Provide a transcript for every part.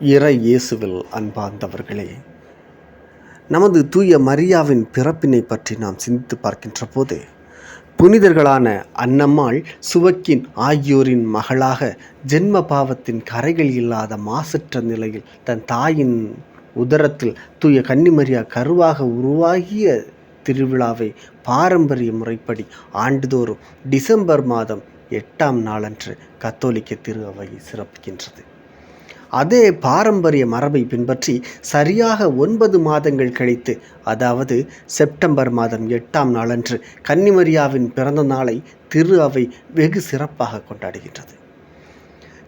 இறை இயேசுவில் அன்பார்ந்தவர்களே நமது தூய மரியாவின் பிறப்பினை பற்றி நாம் சிந்தித்து பார்க்கின்ற போது புனிதர்களான அன்னம்மாள் சுவக்கின் ஆகியோரின் மகளாக ஜென்ம பாவத்தின் கரைகள் இல்லாத மாசற்ற நிலையில் தன் தாயின் உதரத்தில் தூய கன்னிமரியா கருவாக உருவாகிய திருவிழாவை பாரம்பரிய முறைப்படி ஆண்டுதோறும் டிசம்பர் மாதம் எட்டாம் நாளன்று கத்தோலிக்க திரு அவை சிறப்பிக்கின்றது. அதே பாரம்பரிய மரபை பின்பற்றி சரியாக ஒன்பது மாதங்கள் கழித்து அதாவது செப்டம்பர் மாதம் எட்டாம் நாளன்று கன்னிமரியாவின் பிறந்த நாளை திரு அவை வெகு சிறப்பாக கொண்டாடுகின்றது.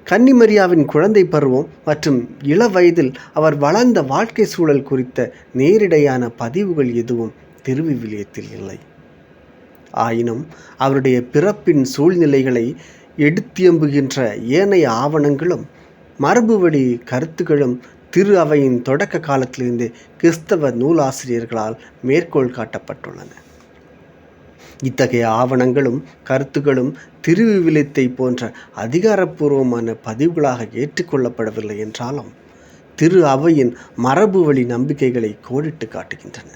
கன்னிமரியாவின் குழந்தை பருவம் மற்றும் இள வயதில் அவர் வளர்ந்த வாழ்க்கை சூழல் குறித்த நேரிடையான பதிவுகள் எதுவும் திருவிவிலியத்தில் இல்லை. ஆயினும் அவருடைய பிறப்பின் சூழ்நிலைகளை எடுத்தியம்புகின்ற ஏனைய ஆவணங்களும் மரபுவழி கருத்துக்களும் திரு அவையின் தொடக்க காலத்திலிருந்து கிறிஸ்தவ நூலாசிரியர்களால் மேற்கோள் காட்டப்பட்டுள்ளன. இத்தகைய ஆவணங்களும் கருத்துக்களும் திருவிவிலியத்தை போன்ற அதிகாரப்பூர்வமான பதிவுகளாக ஏற்றுக்கொள்ளப்படவில்லை என்றாலும் திரு அவையின் மரபு வழி நம்பிக்கைகளை கோடிட்டு காட்டுகின்றன.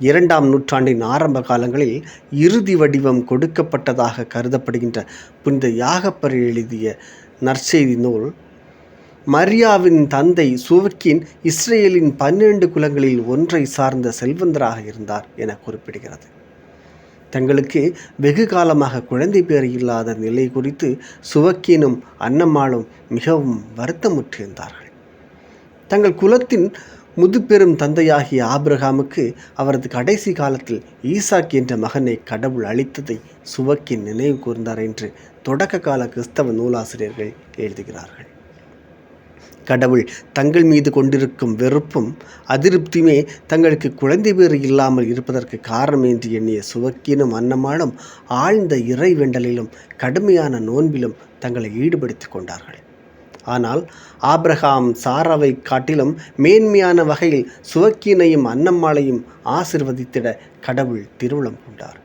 இரண்டாம் நூற்றாண்டின் ஆரம்ப காலங்களில் இறுதி வடிவம் கொடுக்கப்பட்டதாக கருதப்படுகின்ற புனித யாகப்பர் எழுதிய நற்செய்தி நூல் மரியாவின் தந்தை சுவக்கின் இஸ்ரேலின் பன்னிரண்டு குலங்களில் ஒன்றை சார்ந்த செல்வந்தராக இருந்தார் என குறிப்பிடுகிறது. தங்களுக்கு வெகு காலமாக குழந்தை பேர் இல்லாத நிலை குறித்து சுவக்கினும் அன்னம்மாளும் மிகவும் வருத்தமுற்றிருந்தார்கள். தங்கள் குலத்தின் முதுபெரும் தந்தையாகிய ஆபிரகாமுக்கு அவரது கடைசி காலத்தில் ஈசாக் என்ற மகனை கடவுள் அளித்ததை சுவக்கின் நினைவு கூர்ந்தார் என்று தொடக்க கால கிறிஸ்தவ நூலாசிரியர்கள் எழுதுகிறார்கள். கடவுள் தங்கள் மீது கொண்டிருக்கும் வெறுப்பும் அதிருப்தியுமே தங்களுக்கு குழந்தை பேறு இல்லாமல் இருப்பதற்கு காரணம் என்று எண்ணிய சுவக்கினும் அன்னமானும் ஆழ்ந்த இறைவெண்டலிலும் கடுமையான நோன்பிலும் தங்களை ஈடுபடுத்திக் கொண்டார்கள். ஆனால் ஆப்ரஹாம் சாராவை காட்டிலும் மேன்மையான வகையில் சுவக்கினையும் அன்னம்மாளையும் ஆசிர்வதித்திட கடவுள் திருவுளம் கொண்டார்.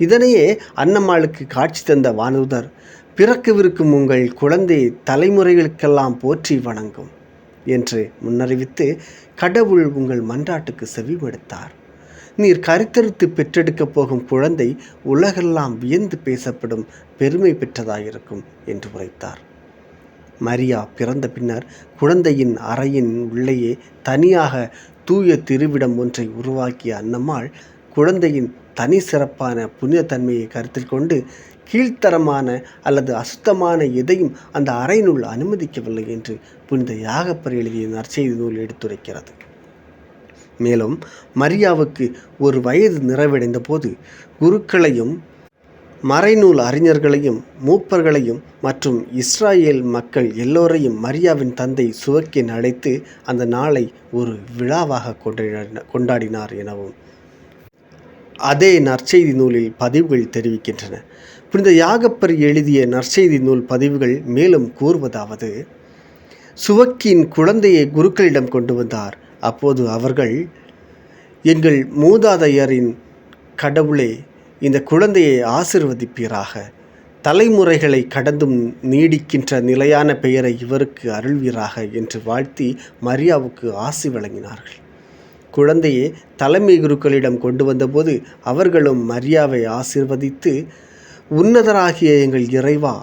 இதனையே அன்னம்மாளுக்கு காட்சி தந்த வானூதர் பிறக்கவிருக்கும் உங்கள் குழந்தை தலைமுறைகளுக்கெல்லாம் போற்றி வணங்கும் என்று முன்னறிவித்து கடவுள் உங்கள் மன்றாட்டுக்கு செவிமடுத்தார். நீர் கருத்தரித்து பெற்றெடுக்கப் போகும் குழந்தை உலகெல்லாம் வியந்து பேசப்படும் பெருமை பெற்றதாயிருக்கும் என்று உரைத்தார். மரியா பிறந்த பின்னர் குழந்தையின் அறையின் உள்ளேயே தனியாக தூய திருவிடம் ஒன்றை உருவாக்கிய அன்னம்மாள் குழந்தையின் தனி சிறப்பான புனிதத்தன்மையை கருத்தில் கொண்டு கீழ்த்தரமான அல்லது அசுத்தமான எதையும் அந்த அறையினுள் அனுமதிக்கவில்லை என்று புனித யாகப்பர் எழுதிய நற்செய்தி நூல் எடுத்துரைக்கிறது. மேலும் மரியாவுக்கு ஒரு வயது நிறைவடைந்த போது குருக்களையும் மறைநூல் அறிஞர்களையும் மூப்பர்களையும் மற்றும் இஸ்ராயேல் மக்கள் எல்லோரையும் மரியாவின் தந்தை சுவக்கின் அழைத்து அந்த நாளை ஒரு விழாவாக கொண்டாடினார் கொண்டாடினார் எனவும் அதே நற்செய்தி நூலில் பதிவுகள் தெரிவிக்கின்றன. புனித யாகப்பர் எழுதிய நற்செய்தி நூல் பதிவுகள் மேலும் கூறுவதாவது. சுவக்கின் குழந்தையை குருக்களிடம் கொண்டு வந்தார். அப்போது அவர்கள் எங்கள் மூதாதையரின் கடவுளே இந்த குழந்தையை ஆசிர்வதிப்பீராக. தலைமுறைகளை கடந்தும் நீடிக்கின்ற நிலையான பெயரை இவருக்கு அருள்வீராக என்று வாழ்த்தி மரியாவுக்கு ஆசி வழங்கினார்கள். குழந்தையை தலைமை குருக்களிடம் கொண்டு வந்தபோது அவர்களும் மரியாவை ஆசிர்வதித்து உன்னதராகிய எங்கள் இறைவா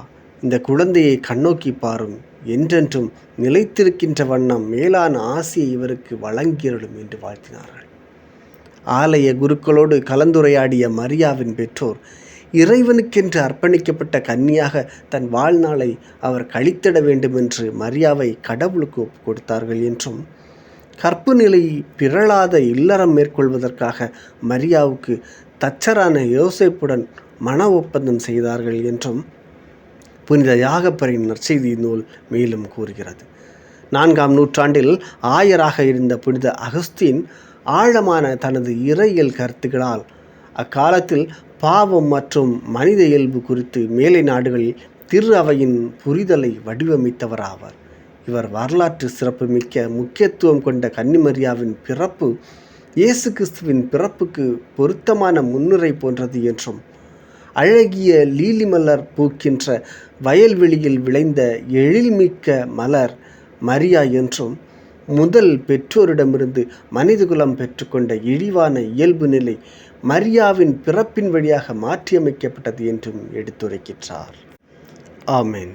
இந்த குழந்தையை கண்ணோக்கி பாரும். என்றென்றும் நிலைத்திருக்கின்ற வண்ணம் மேலான ஆசையை இவருக்கு வழங்கியருளும் என்று வாழ்த்தினார்கள். ஆலய குருக்களோடு கலந்துரையாடிய மரியாவின் பெற்றோர் இறைவனுக்கென்று அர்ப்பணிக்கப்பட்ட கன்னியாக தன் வாழ்நாளை அவர் கழித்திட வேண்டும் என்று மரியாவை கடவுளுக்கு ஒப்பு கொடுத்தார்கள் என்றும் கற்பு நிலை பிறளாத இல்லறம் மேற்கொள்வதற்காக மரியாவுக்கு தச்சரான யோசைப்புடன் மன ஒப்பந்தம் செய்தார்கள் என்றும் புனித யாகப்பரின் நற்செய்தி நூல் மேலும் கூறுகிறது. நான்காம் நூற்றாண்டில் ஆயராக இருந்த புனித அகஸ்தீன் ஆழமான தனது இறையியல் கருத்துக்களால் அக்காலத்தில் பாவம் மற்றும் மனித இயல்பு குறித்து மேலை நாடுகளில் திரு அவையின் புரிதலை வடிவமைத்தவராவார். இவர் வரலாற்று சிறப்புமிக்க முக்கியத்துவம் கொண்ட கன்னிமரியாவின் பிறப்பு இயேசு கிறிஸ்துவின் பிறப்புக்கு பொருத்தமான முன்னுரை போன்றது என்றும் அழகிய லீலி மலர் பூக்கின்ற வயல்வெளியில் விளைந்த எழில்மிக்க மலர் மரியா என்றும் முதல் பெற்றோரிடமிருந்து மனிதகுலம் பெற்றுக்கொண்ட இழிவான இயல்பு நிலை மரியாவின் பிறப்பின் வழியாக மாற்றியமைக்கப்பட்டது என்றும் எடுத்துரைக்கின்றார். ஆமேன்.